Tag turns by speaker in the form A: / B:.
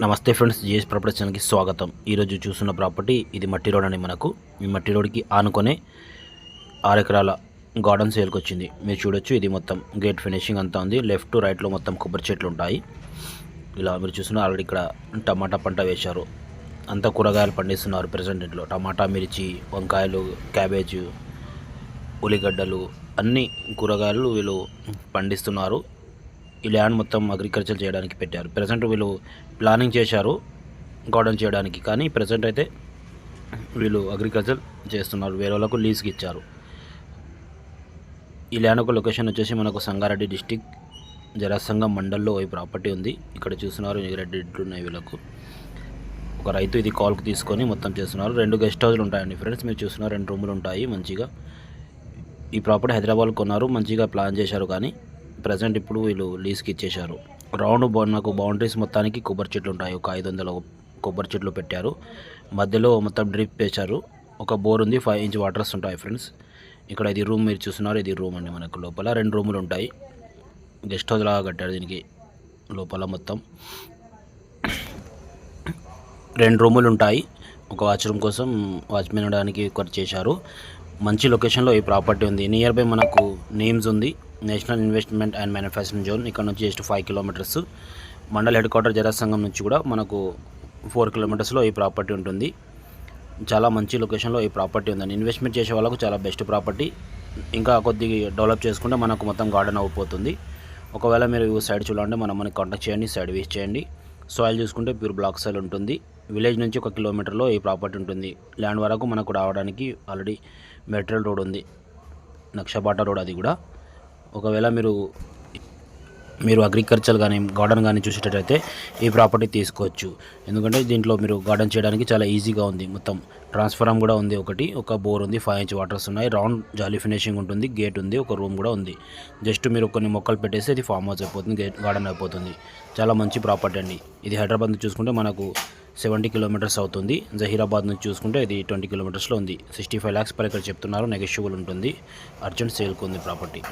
A: నమస్తే friends GS property ఛానల్కి స్వాగతం. ఈరోజు చూస్తున్న ప్రాపర్టీ ఇది మట్టి రోడ్ అని మనకు. ఈ మట్టి రోడ్కి ఆనుకొనే ఆరు ఎకరాల గార్డెన్ సేల్కి వచ్చింది. మీరు చూడొచ్చు ఇది మొత్తం గేట్ ఫినిషింగ్ అంతా ఉంది. లెఫ్ట్ రైట్లో మొత్తం కొబ్బరి చెట్లు ఉంటాయి. ఇలా మీరు చూస్తున్న ఆల్రెడీ ఇక్కడ టమాటా పంట వేశారు. అంతా కూరగాయలు పండిస్తున్నారు ప్రజెంట్ ఇంట్లో టమాటా మిర్చి వంకాయలు క్యాబేజ్ ఉల్లిగడ్డలు అన్ని కూరగాయలు వీళ్ళు పండిస్తున్నారు. ఈ ల్యాండ్ మొత్తం అగ్రికల్చర్ చేయడానికి పెట్టారు. ప్రజెంట్ వీళ్ళు ప్లానింగ్ చేశారు గార్డెన్ చేయడానికి. కానీ ప్రజెంట్ అయితే వీళ్ళు అగ్రికల్చర్ చేస్తున్నారు. వేరే వాళ్ళకు లీజ్కి ఇచ్చారు. ఈ ల్యాండ్ ఒక లొకేషన్ వచ్చేసి మనకు సంగారెడ్డి డిస్టిక్ జరాసంగం మండల్లో ఈ ప్రాపర్టీ ఉంది. ఇక్కడ చూస్తున్నారు ఈ రెడ్ ఇడ్లు ఉన్నాయి వీళ్ళకు. ఒక రైతు ఇది కాల్కి తీసుకొని మొత్తం చేస్తున్నారు. రెండు గెస్ట్ హౌస్లు ఉంటాయండి ఫ్రెండ్స్ మీరు చూస్తున్నారు రెండు రూములు ఉంటాయి మంచిగా. ఈ ప్రాపర్టీ హైదరాబాద్ కొన్నారు మంచిగా ప్లాన్ చేశారు కానీ ప్రజెంట్ ఇప్పుడు వీళ్ళు లీజ్కి ఇచ్చేశారు. రౌండ్ నాకు బౌండరీస్ మొత్తానికి కొబ్బరి చెట్లు ఉంటాయి. ఒక ఐదు వందల కొబ్బరి చెట్లు పెట్టారు. మధ్యలో మొత్తం డ్రిప్ వేశారు. ఒక బోర్ ఉంది ఫైవ్ ఇంచ్ వాటర్స్ ఉంటాయి ఫ్రెండ్స్. ఇక్కడ ఇది రూమ్ మీరు చూస్తున్నారు ఇది రూమ్ అండి మనకు లోపల. రెండు రూములు ఉంటాయి. గెస్ట్ హౌస్ లాగా కట్టారు దీనికి లోపల మొత్తం. రెండు రూములు ఉంటాయి. ఒక వాష్రూమ్ కోసం వాచ్మెన్ ఉండడానికి ఒకటి చేశారు. మంచి లొకేషన్లో ఈ ప్రాపర్టీ ఉంది. నియర్ బై మనకు నేమ్స్ ఉంది. National investment and manufacturing zone ఇక్కడ నుంచి just five kilometres mandal head quarter Jarasangam నుంచి కూడా మనకు ఫోర్ కిలోమీటర్స్లో ఈ ప్రాపర్టీ ఉంటుంది. చాలా మంచి లొకేషన్లో ఈ ప్రాపర్టీ ఉందండి ఇన్వెస్ట్మెంట్ చేసే వాళ్ళకు చాలా బెస్ట్ ప్రాపర్టీ ఇంకా కొద్దిగా డెవలప్ చేసుకుంటే మనకు మొత్తం గార్డెన్ అయిపోతుంది. ఒకవేళ మీరు సైడ్ చూడాలంటే మనం మనకి కాంటాక్ట్ చేయండి. సైడ్ వేస్ట్ చేయండి. సాయిల్ చూసుకుంటే ప్యూర్ బ్లాక్ సాయిల్ ఉంటుంది. విలేజ్ నుంచి ఒక కిలోమీటర్లో ఈ ప్రాపర్టీ ఉంటుంది. ల్యాండ్ వరకు మనకు రావడానికి ఆల్రెడీ మెటీరియల్ రోడ్ ఉంది. నక్షబాట రోడ్ అది కూడా. ఒకవేళ మీరు మీరు అగ్రికల్చర్ కానీ గార్డెన్ కానీ చూసేటట్టయితే ఈ ప్రాపర్టీ తీసుకోవచ్చు. ఎందుకంటే దీంట్లో మీరు గార్డెన్ చేయడానికి చాలా ఈజీగా ఉంది. మొత్తం ట్రాన్స్ఫార్మ్ కూడా ఉంది ఒకటి ఒక బోర్ ఉంది ఫైవ్ ఇంచ్ వాటర్స్ ఉన్నాయి. రౌండ్ జాలీ ఫినిషింగ్ ఉంటుంది గేట్ ఉంది ఒక రూమ్ కూడా ఉంది. జస్ట్ మీరు కొన్ని మొక్కలు పెట్టేసి ఇది ఫామ్ హౌస్ అయిపోతుంది గేట్ గార్డెన్ అయిపోతుంది. చాలా మంచి ప్రాపర్టీ అండి. ఇది హైదరాబాద్ నుంచి చూసుకుంటే మనకు సెవెంటీ కిలోమీటర్స్ అవుతుంది. జహీరాబాద్ నుంచి చూసుకుంటే ఇది ట్వంటీ కిలోమీటర్స్లో ఉంది. సిక్స్టీ ఫైవ్ ల్యాక్స్ పర్ ఇక్కడ చెప్తున్నారు. నెగెషియబుల్ ఉంటుంది. అర్జెంట్ సేల్కి ఉంది ప్రాపర్టీ